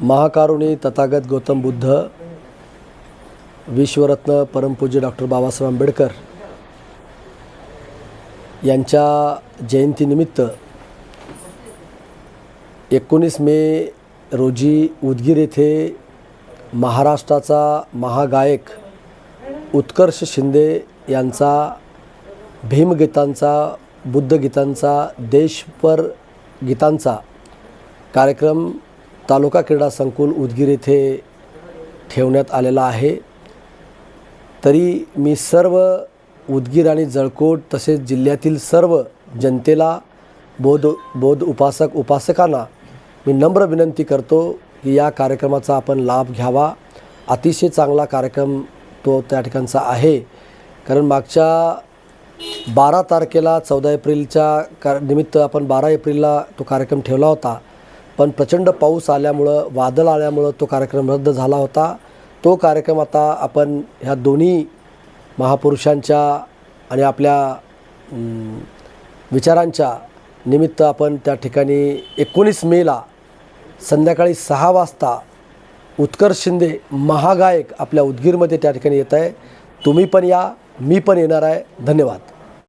महाकारुणी तथागत गौतम बुद्ध विश्वरत्न परमपूज्य डॉक्टर बाबासाहेब आंबेडकर यांच्या जयंतीनिमित्त एकोणीस मे रोजी उदगीर येथे महाराष्ट्राचा महागायक उत्कर्ष शिंदे यांचा भीमगीतांचा बुद्धगीतांचा देशपर गीतांचा कार्यक्रम तालुका क्रीडा संकुल उदगीर येथे ठेवण्यात आलेला आहे. तरी मी सर्व उदगीर आणि जळकोट तसेच जिल्ह्यातील सर्व जनतेला बौद्ध बौद्ध उपासक उपासकांना मी नम्र विनंती करतो की या कार्यक्रमाचा आपण लाभ घ्यावा. अतिशय चांगला कार्यक्रम तो त्या ठिकाणचा आहे. कारण मागच्या बारा तारखेला चौदा एप्रिलच्या का निमित्त आपण बारा एप्रिलला तो कार्यक्रम ठेवला होता. पण प्रचंड पाऊस आल्यामुळं वादळ आल्यामुळं तो कार्यक्रम रद्द झाला होता. तो कार्यक्रम आता आपण ह्या दोन्ही महापुरुषांच्या आणि आपल्या विचारांच्या निमित्त आपण त्या ठिकाणी एकोणीस मेला संध्याकाळी सहा वाजता उत्कर्ष शिंदे महागायक आपल्या उदगीरमध्ये त्या ठिकाणी येत आहे. तुम्ही पण या मी पण येणार आहे. धन्यवाद.